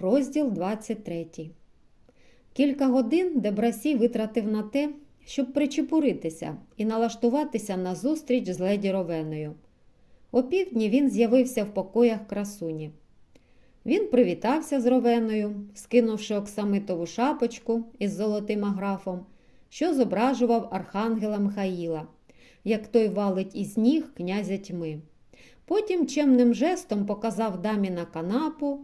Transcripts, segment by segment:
Розділ 23. Кілька годин Дебрасі витратив на те, щоб причепуритися і налаштуватися на зустріч з леді Ровеною. Півдні він з'явився в покоях красуні. Він привітався з Ровеною, скинувши оксамитову шапочку із золотим аграфом, що зображував архангела Михаїла, як той валить із ніг князя тьми. Потім чемним жестом показав дамі на канапу,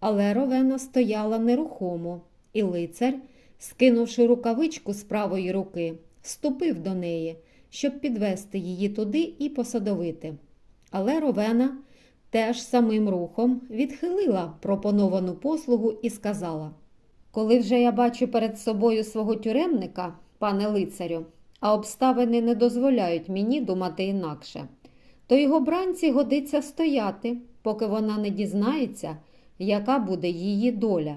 але Ровена стояла нерухомо, і лицар, скинувши рукавичку з правої руки, ступив до неї, щоб підвести її туди і посадовити. Але Ровена теж самим рухом відхилила пропоновану послугу і сказала: Коли вже я бачу перед собою свого тюремника, пане лицарю, а обставини не дозволяють мені думати інакше, то його бранці годиться стояти, поки вона не дізнається, яка буде її доля.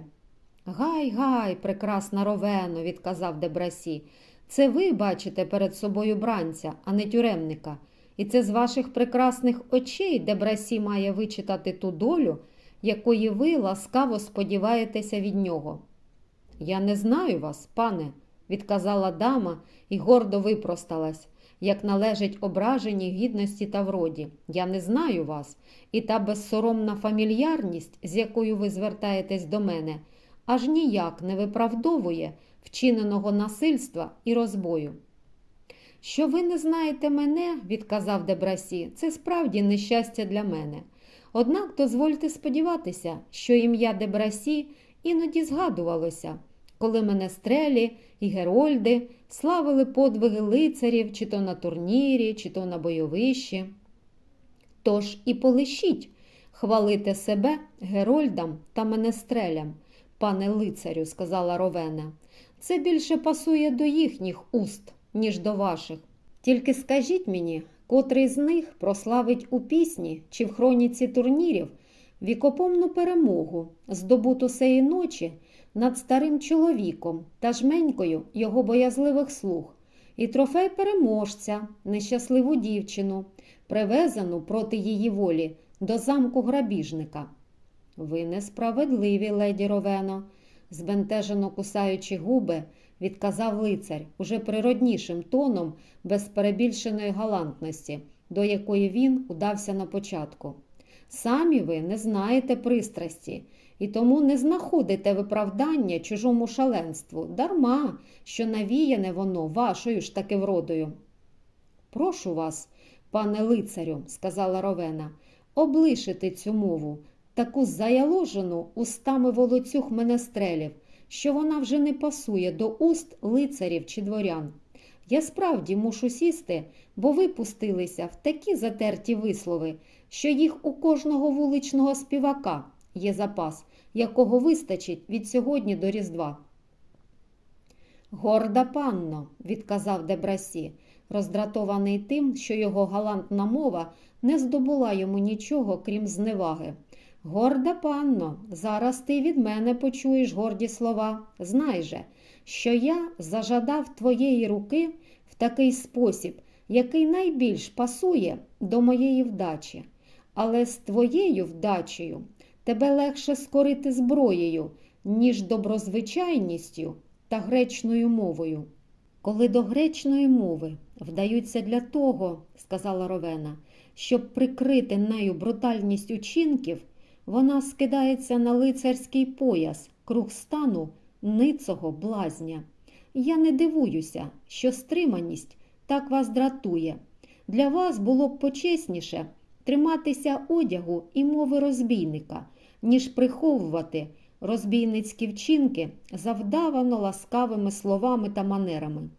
Гай, гай, прекрасна Ровено, відказав Дебрасі. Це ви бачите перед собою бранця, а не тюремника. І це з ваших прекрасних очей Дебрасі має вичитати ту долю, якої ви ласкаво сподіваєтеся від нього. Я не знаю вас, пане, відказала дама і гордо випросталась, як належить ображеній гідності та вроді. Я не знаю вас, і та безсоромна фамільярність, з якою ви звертаєтесь до мене, аж ніяк не виправдовує вчиненого насильства і розбою. Що ви не знаєте мене, відказав Дебрасі, це справді нещастя для мене. Однак дозвольте сподіватися, що ім'я Дебрасі іноді згадувалося, коли менестрелі і герольди славили подвиги лицарів чи то на турнірі, чи то на бойовищі. Тож і полишіть хвалити себе герольдам та менестрелям, пане лицарю, сказала Ровена. Це більше пасує до їхніх уст, ніж до ваших. Тільки скажіть мені, котрий з них прославить у пісні чи в хроніці турнірів вікопомну перемогу, здобуту сеї ночі над старим чоловіком та жменькою його боязливих слуг, і трофей переможця, нещасливу дівчину, привезену проти її волі до замку грабіжника. Ви несправедливі, леді Ровено, збентежено кусаючи губи, відказав лицар уже природнішим тоном, без перебільшеної галантності, до якої він удався на початку. Самі ви не знаєте пристрасті і тому не знаходите виправдання чужому шаленству, дарма, що навіяне воно вашою ж таки вродою. Прошу вас, пане лицарю, сказала Ровена, облишити цю мову, таку заяложену устами волоцюг менестрелів, що вона вже не пасує до уст лицарів чи дворян. Я справді мушу сісти, бо ви пустилися в такі затерті вислови, що їх у кожного вуличного співака є запас, якого вистачить від сьогодні до Різдва. Горда панно, відказав Дебрасі, роздратований тим, що його галантна мова не здобула йому нічого, крім зневаги. Горда панно, зараз ти від мене почуєш горді слова. Знай же, що я зажадав твоєї руки в такий спосіб, який найбільш пасує до моєї вдачі. Але з твоєю вдачею тебе легше скорити зброєю, ніж доброзвичайністю та гречною мовою. Коли до гречної мови вдаються для того, сказала Ровена, щоб прикрити нею брутальність учинків, вона скидається на лицарський пояс, круг стану ницого блазня. Я не дивуюся, що стриманість так вас дратує. Для вас було б почесніше триматися одягу і мови розбійника, ніж приховувати розбійницькі вчинки завдавано ласкавими словами та манерами.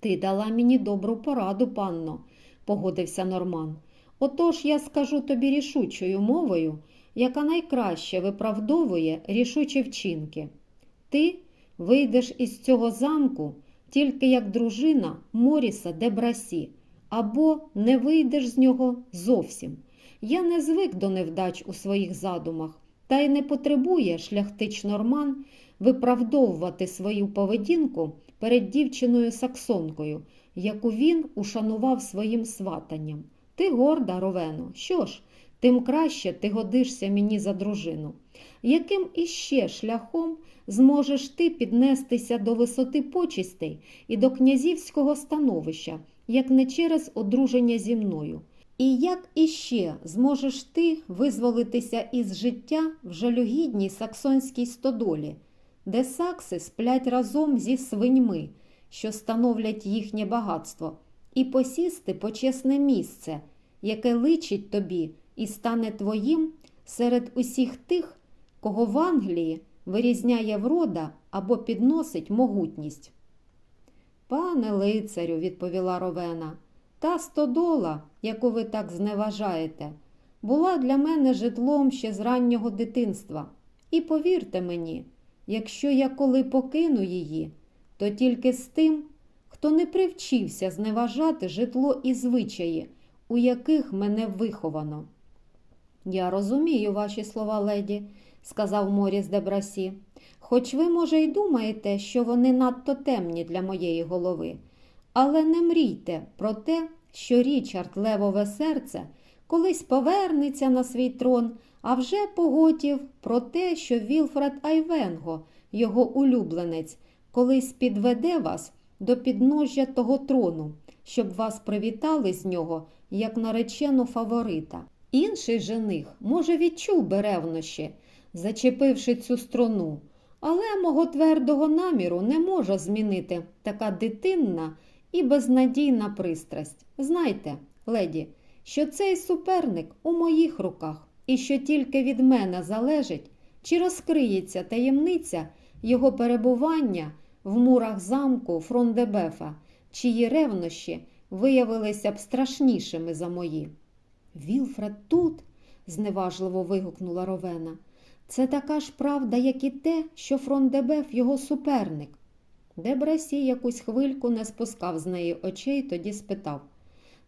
Ти дала мені добру пораду, панно, погодився Норман. Отож я скажу тобі рішучою мовою, яка найкраще виправдовує рішучі вчинки. Ти вийдеш із цього замку тільки як дружина Моріса Дебрасі, або не вийдеш з нього зовсім. Я не звик до невдач у своїх задумах, та й не потребує шляхтич Норман виправдовувати свою поведінку перед дівчиною саксонкою, яку він ушанував своїм сватанням. Ти горда, Ровено, що ж, тим краще ти годишся мені за дружину. Яким іще шляхом зможеш ти піднестися до висоти почестей і до князівського становища, як не через одруження зі мною? І як іще зможеш ти визволитися із життя в жалюгідній саксонській стодолі, де сакси сплять разом зі свиньми, що становлять їхнє багатство, і посісти почесне місце, яке личить тобі і стане твоїм серед усіх тих, кого в Англії вирізняє врода або підносить могутність. Пане лицарю, відповіла Ровена, та стодола, яку ви так зневажаєте, була для мене житлом ще з раннього дитинства. І повірте мені, якщо я коли покину її, то тільки з тим, хто не привчився зневажати житло і звичаї, у яких мене виховано. Я розумію ваші слова, леді, сказав Моріс Дебрасі. Хоч ви, може, й думаєте, що вони надто темні для моєї голови. Але не мрійте про те, що Річард Левове серце колись повернеться на свій трон, а вже поготів про те, що Вілфред Айвенго, його улюбленець, колись підведе вас до підножжя того трону, щоб вас привітали з нього як наречену фаворита. Інший жених, може, відчув би ревнощі, зачепивши цю струну, але мого твердого наміру не може змінити така дитинна і безнадійна пристрасть. Знайте, леді, що цей суперник у моїх руках, і що тільки від мене залежить, чи розкриється таємниця його перебування в мурах замку Фрондебефа, чиї ревнощі виявилися б страшнішими за мої. Вілфред тут, зневажливо вигукнула Ровена. Це така ж правда, як і те, що Фрондебеф його суперник. Дебрасі якусь хвильку не спускав з неї очей, тоді спитав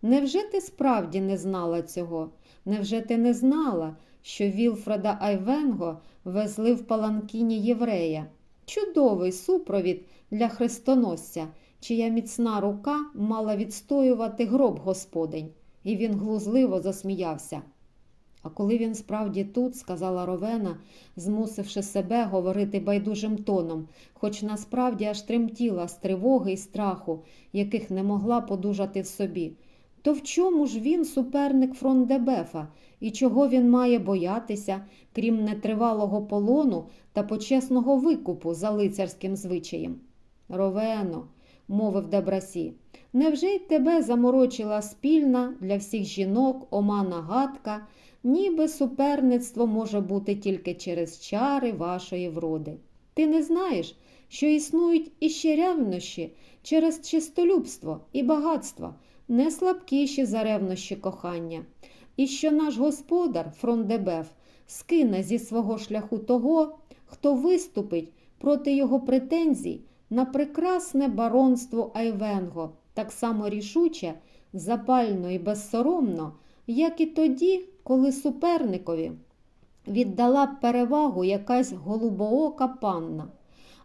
Невже ти справді не знала цього? Невже ти не знала, що Вілфреда Айвенго везли в паланкіні єврея? Чудовий супровід для хрестоносця, чия міцна рука мала відстоювати гроб господень, і він глузливо засміявся. А коли він справді тут, сказала Ровена, змусивши себе говорити байдужим тоном, хоч насправді аж тремтіла з тривоги і страху, яких не могла подужати в собі, то в чому ж він суперник Фрондебефа і чого він має боятися, крім нетривалого полону та почесного викупу за лицарським звичаєм? Ровено, мовив Дебрасі, невже й тебе заморочила спільна для всіх жінок омана гадка, ніби суперництво може бути тільки через чари вашої вроди. Ти не знаєш, що існують іще ревнощі через чистолюбство і багатство, не слабкіші за ревнощі кохання, і що наш господар Фрондебеф скине зі свого шляху того, хто виступить проти його претензій на прекрасне баронство Айвенго, так само рішуче, запально і безсоромно, як і тоді, коли суперникові віддала б перевагу якась голубоока панна.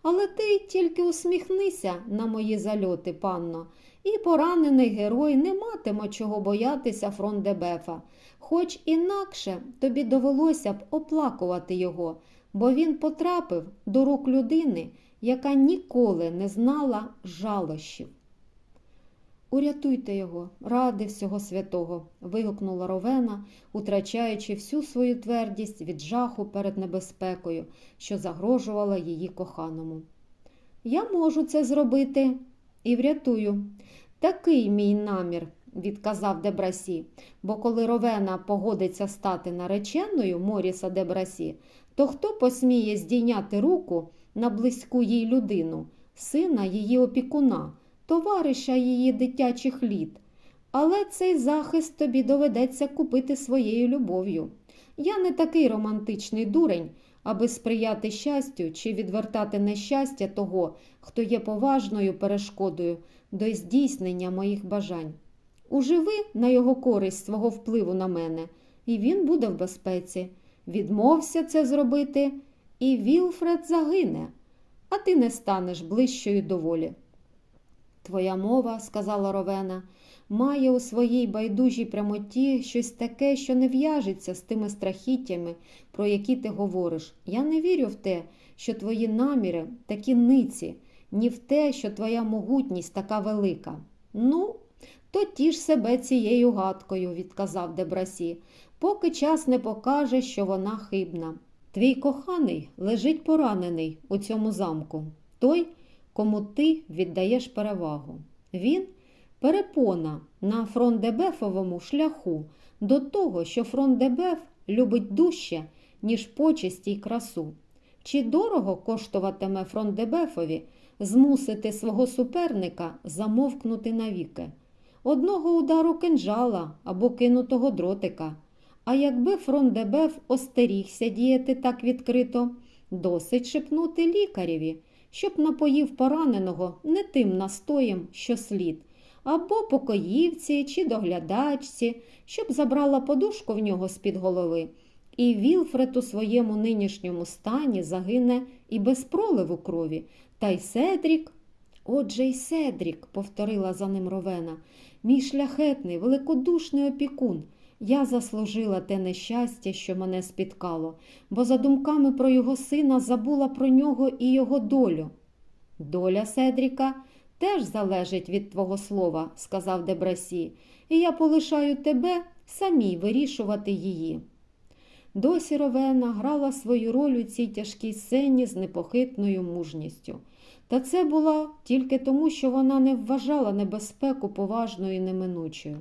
Але ти тільки усміхнися на мої зальоти, панно, і поранений герой не матиме чого боятися Фрондебефа, хоч інакше тобі довелося б оплакувати його, бо він потрапив до рук людини, яка ніколи не знала жалощів. Урятуйте його, ради всього святого, вигукнула Ровена, утрачаючи всю свою твердість від жаху перед небезпекою, що загрожувала її коханому. Я можу це зробити і врятую. Такий мій намір, відказав Дебрасі, бо коли Ровена погодиться стати нареченою Моріса Дебрасі, то хто посміє здійняти руку на близьку їй людину, сина її опікуна? Товариша її дитячих літ, але цей захист тобі доведеться купити своєю любов'ю. Я не такий романтичний дурень, аби сприяти щастю чи відвертати нещастя того, хто є поважною перешкодою до здійснення моїх бажань. Уживи на його користь свого впливу на мене, і він буде в безпеці. Відмовся це зробити, і Вілфред загине, а ти не станеш ближчою до волі. Твоя мова, сказала Ровена, має у своїй байдужій прямоті щось таке, що не в'яжеться з тими страхіттями, про які ти говориш. Я не вірю в те, що твої наміри такі ниці, ні в те, що твоя могутність така велика. Ну, то тіж себе цією гадкою, відказав Дебрасі, поки час не покаже, що вона хибна. Твій коханий лежить поранений у цьому замку, той, кому ти віддаєш перевагу. Він перепона на фрондебефовому шляху до того, що фрондебеф любить дужче, ніж почесті й красу. Чи дорого коштуватиме фрондебефові змусити свого суперника замовкнути навіки? Одного удару кинджала або кинутого дротика. А якби фрондебеф остерігся діяти так відкрито, досить шепнути лікареві, щоб напоїв пораненого не тим настоєм, що слід, або покоївці чи доглядачці, щоб забрала подушку в нього з-під голови. І Вілфред у своєму нинішньому стані загине і без проливу крові, та й Седрік. Отже, й Седрік, повторила за ним Ровена, мій шляхетний, великодушний опікун. Я заслужила те нещастя, що мене спіткало, бо за думками про його сина забула про нього і його долю. Доля Седріка теж залежить від твого слова, сказав Дебрасі, і я полишаю тебе самій вирішувати її. Досі Ровена грала свою роль у цій тяжкій сцені з непохитною мужністю. Та це було тільки тому, що вона не вважала небезпеку поважною і неминучою.